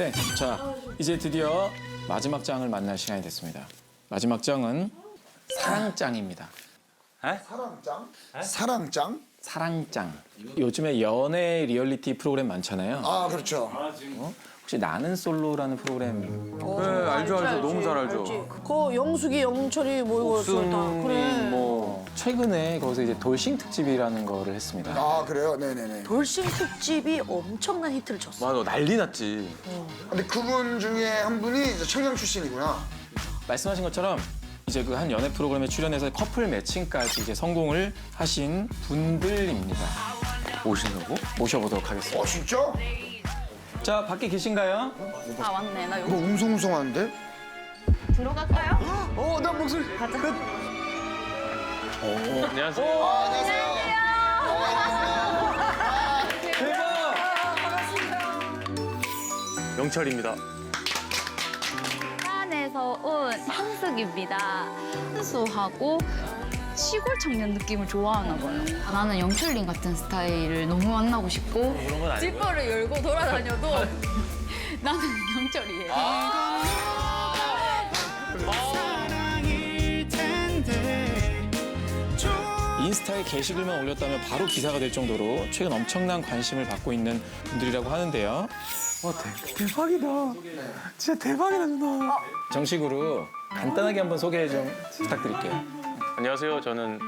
네, 자 이제 드디어 마지막 장을 만날 시간이 됐습니다. 마지막 장은 사랑장입니다. 사랑짱? 사랑짱? 사랑장. 요즘에 연애 리얼리티 프로그램 많잖아요. 아 그렇죠. 혹시 나는 솔로라는 프로그램 네, 알죠, 알죠. 너무 잘 알죠. 그 영숙이, 영철이 뭐 이거 다 그래. 뭐 최근에 거기서 이제 돌싱 특집이라는 거를 했습니다. 아 그래요? 네네네. 돌싱 특집이 엄청난 히트를 쳤어. 맞아, 난리 났지. 근데 그분 중에 한 분이 이제 청양 출신이구나. 말씀하신 것처럼 이제 그 한 연애 프로그램에 출연해서 커플 매칭까지 이제 성공을 하신 분들입니다. 오신다고? 모셔보도록 하겠습니다. 어 진짜? 자 밖에 계신가요? 아 맞네 나 여기 웅성웅성한데? 들어갈까요? 어, 나 목소리. 안녕하세요. 안녕하세요. 영철입니다. 부산에서 온 현숙입니다. 순수하고 시골 청년 느낌을 좋아하나 봐요. 나는 영철님 같은 스타일을 너무 만나고 싶고 지퍼를 열고 돌아다녀도 나는 영철이에요 인스타에 게시글만 올렸다면 바로 기사가 될 정도로 최근 엄청난 관심을 받고 있는 분들이라고 하는데요. 와, 대, 대박이다. 진짜 대박이다, 누나. 정식으로 간단하게 한번 소개 좀 부탁드릴게요. 안녕하세요. 저는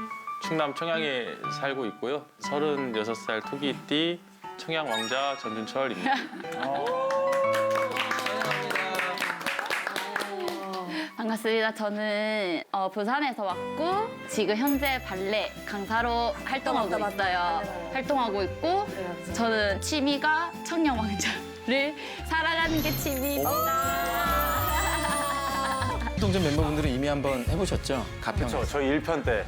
충남 청양에 살고 있고요. 36살 토기띠 청양 왕자 전준철입니다. 반갑습니다. 저는 어, 부산에서 왔고 지금 현재 발레 강사로 활동하고 맞다, 맞다. 있어요. 활동하고 있고 저는 취미가 청년 왕자를 살아가는 게 취미입니다. 동전 멤버분들은 이미 한번 해보셨죠? 가평. 저, 저희 1편 때.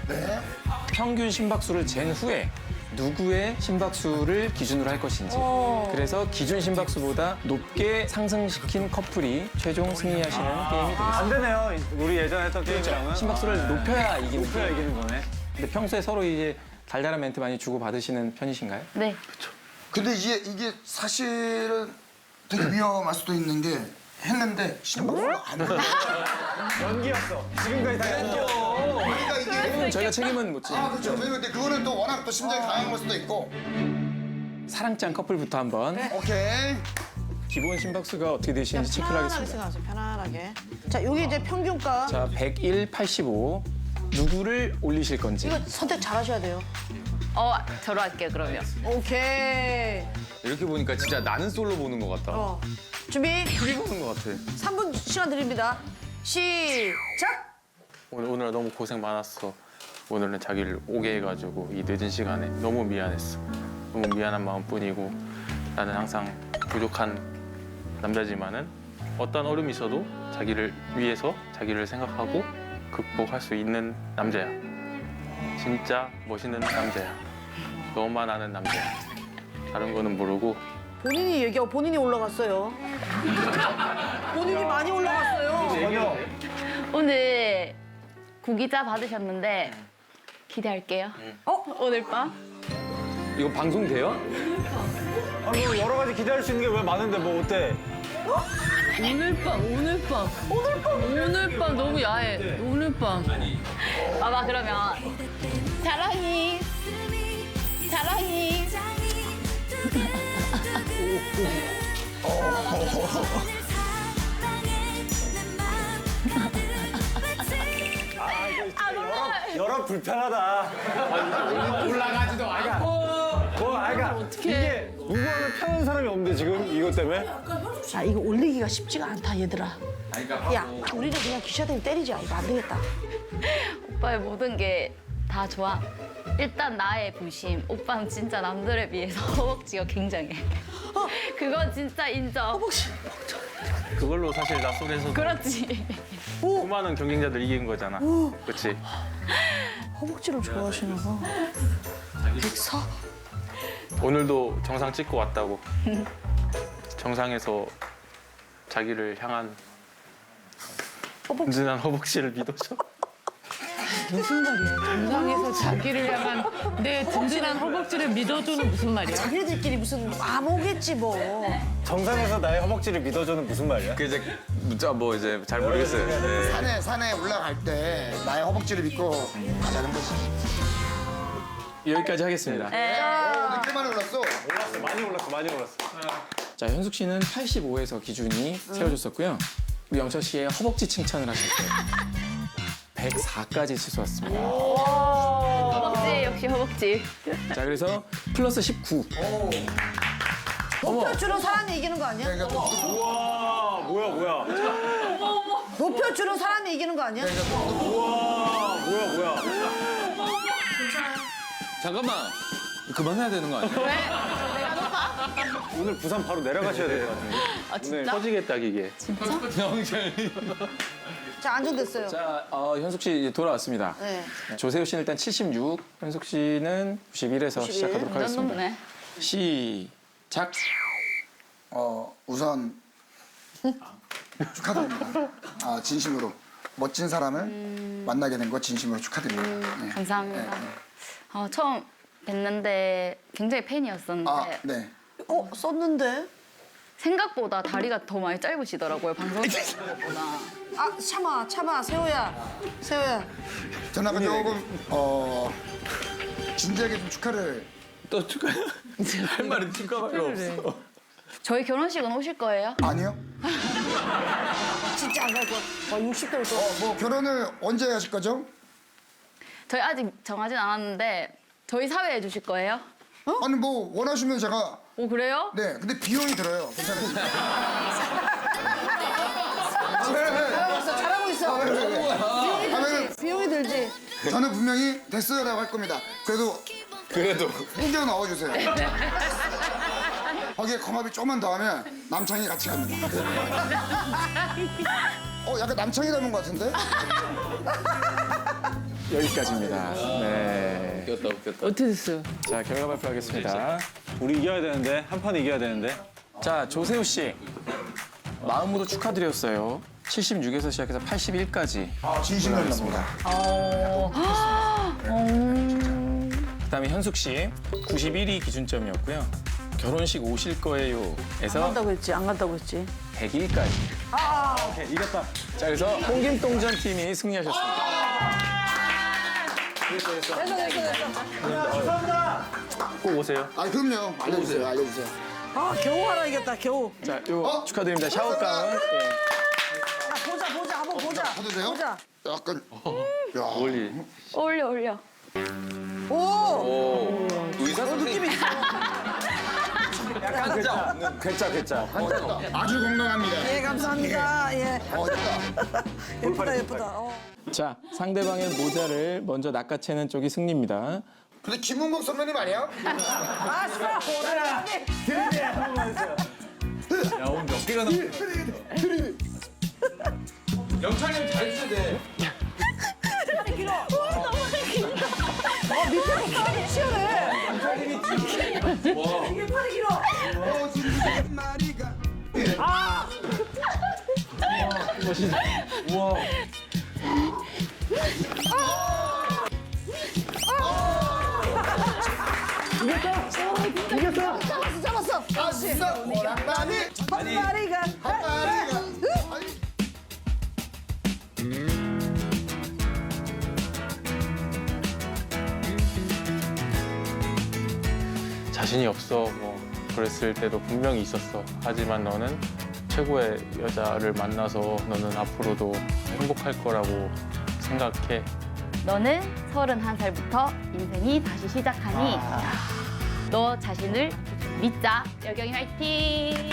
평균 심박수를 잰 후에 누구의 심박수를 기준으로 할 것인지. 그래서 기준 심박수보다 높게 상승시킨 커플이 최종 승리하시는 게임이 되겠습니다. 안 되네요. 우리 예전에 했던 게임이랑은. 심박수를 높여야 이기는 높여야 게임. 이기는 거네. 근데 평소에 서로 이제 달달한 멘트 많이 주고 받으시는 편이신가요? 네 근데 이게 이게 사실은 되게 위험할 수도 있는 게 했는데 심박수가 안 돼. 연기였어. 지금까지 다 연기였어. 그러니 까 이게 저희가 책임은 묻지. 아 그렇죠. 그리고 근데 그거는 또 워낙 또 심장이 강한 걸 수도 있고. 사랑짱 커플부터 한번 오케이. 기본 심박수가 어떻게 되시는지 체크를 편안하게 하겠습니다. 생각하세요, 편안하게. 자, 여기 이제 평균가. 자, 101, 85. 누구를 올리실 건지. 이거 선택 잘 하셔야 돼요. 어, 저로 할게요 그러면 오케이. 이렇게 보니까 진짜 나는 솔로 보는 것 같다. 어. 준비. 프리 보는 것 같아. 3분 시간 드립니다. 시작! 오늘, 오늘 너무 고생 많았어. 오늘은 자기를 오게 해가지고 이 늦은 시간에 너무 미안했어. 너무 미안한 마음뿐이고 나는 항상 부족한 남자지만은 어떤 어려움이 있어도 자기를 위해서 자기를 생각하고 극복할 수 있는 남자야. 진짜 멋있는 남자야. 너만 아는 남자야. 다른 거는 모르고 본인이 얘기하고 본인이 올라갔어요. 본인이 많이 올라갔어요. 오늘 구기자 받으셨는데 기대할게요 어? 오늘 밤? 이거 방송 돼요? 아니, 뭐 여러 가지 기대할 수 있는 게 왜 많은데 뭐 어때? 오늘 밤, 오늘 밤. 오늘 밤. 오늘 밤 너무 야해. 오늘 밤. 봐봐 그러면 사랑이 사랑이 여러 불편하다. 올라가지도 않고. 뭐, 아, 그러니까 이게 누구하면 편한 사람이 없는데 지금 이것 때문에? 자, 이거 올리기가 쉽지가 않다, 얘들아. 야, 우리는 그냥 기샤대니 때리자. 이거 안 되겠다. 오빠의 모든 게 다 좋아 일단 나의 부심 오빠는 진짜 남들에 비해서 허벅지가 굉장해 그건 진짜 인정 허벅지. 그걸로 사실 나솔에서 그렇지 수많은 경쟁자들 이긴 거잖아. 그렇지? 허벅지를 좋아하시나 봐. 백사? 오늘도 정상 찍고 왔다고. 정상에서 자기를 향한 든든한 허벅지를 믿어줘. 무슨 말이야? 정상에서 자기를 향한 내 든든한 허벅지를 믿어주는 무슨 말이야? 자기네들끼리 무슨 암호겠지 뭐. 정상에서 나의 허벅지를 믿어줘는 무슨 말이야? 그 이제 문자 뭐 이제 잘 모르겠어요. 네. 산에 산에 올라갈 때 나의 허벅지를 믿고 가자는 거지. 여기까지 하겠습니다. 어, 늦게 많이 올랐어. 올랐어, 많이 올랐어, 많이 올랐어. 자, 현숙 씨는 85에서 기준이 세워졌었고요. 우리 영철 씨의 허벅지 칭찬을 하셨고요. 104까지 치솟았습니다. 허벅지 역시 허벅지. 자, 그래서 플러스 19. 높여주는 사람이 이기는 거 아니야? 그러니까 또 와, 뭐야, 뭐야. 높여주는 사람이 이기는 거 아니야? 와, 뭐야, 뭐야. 잠깐만. 그만해야 되는 거 아니야? 오늘 부산 바로 내려가셔야 될 것 같은데. 아 진짜? 터지겠다 이게. 자, 안정됐어요. 자, 어, 현숙 씨 이제 돌아왔습니다. 네. 조세호 씨는 일단 76, 현숙 씨는 91에서 91. 시작하도록 완전 하겠습니다. 높네. 시작. 어 우선 축하드립니다. 아 진심으로 멋진 사람을 만나게 된 거 진심으로 축하드립니다. 네. 감사합니다. 어, 처음 뵀는데 굉장히 팬이었었는데 아 네. 어, 썼는데? 생각보다 다리가 더 많이 짧으시더라고요 방송에서 생각보다. 아, 참아, 참아, 세호야. 세호야. 아까 조금 어 진지하게 좀 축하를 또 축하. 할 말은 축하 말로 없어. 저희 결혼식은 오실 거예요? 아니요. 진짜 안 갈 거야. 와, 60대로 또. 어뭐 결혼을 언제 하실 거죠? 저희 아직 정하진 않았는데 저희 사회해 주실 거예요? 아니 뭐 원하시면 제가 오 그래요? 네 근데 비용이 들어요. 괜찮아요. 있어. 아, 왜, 왜, 왜? 비용이 들지. 저는 분명히 됐어요라고 할 겁니다. 그래도 그래도 꼭 넣어주세요. 거기에 거합이 조금만 더 하면 남창이 같이 갑니다. 어, 약간 남창이 닮은 것 같은데? 여기까지입니다. 네. 웃겼다 웃겼다. 어떻게 됐어요? 자, 결과 발표하겠습니다. 우리 이겨야 되는데, 한 판 이겨야 되는데. 자, 조세호 씨. 마음으로 축하드렸어요. 76에서 시작해서 81까지. 아, 진심으로 납니다. 그다음에 현숙 씨 91이 기준점이었고요. 결혼식 오실 거예요. 에서 간다고 했지, 안 간다고 했지. 100일까지. 오케이, 이겼다. 자, 그래서 홍김동전 팀이 승리하셨습니다. 됐어, 됐어, 됐어. 꼭 오세요. 아, 그럼요. 알려주세요, 알려주세요. 아, 겨우 하나 이겼다, 겨우. 자, 요 어? 축하드립니다. 샤워 가운. 예. 아, 보자, 보자, 한번 보자. 봐도 돼요? 보자. 약간. 야. 올리. 올려 올려. 오! 의사 느낌이 있어. 괴짜, 괴짜. 아주 건강합니다. 예, 감사합니다. 예. 어, 됐다. 예쁘다, 예쁘다. 어. 자, 상대방의 모자를 먼저 낚아채는 쪽이 승리입니다. 근데 김은국 선배님 아니야? 아, 싫어. 어, 밑에서 사람이 치 열해. 이게 팔이 길어. 어, 지금 마리가. 잡았어, 잡았어. 아, 진짜. 호랑나비. 한 마리가. 한 마리가. 자신이 없어 뭐 그랬을 때도 분명히 있었어. 하지만 너는 최고의 여자를 만나서 너는 앞으로도 행복할 거라고 생각해. 너는 31살부터 인생이 다시 시작하니 너 자신을 믿자. 여경이 화이팅!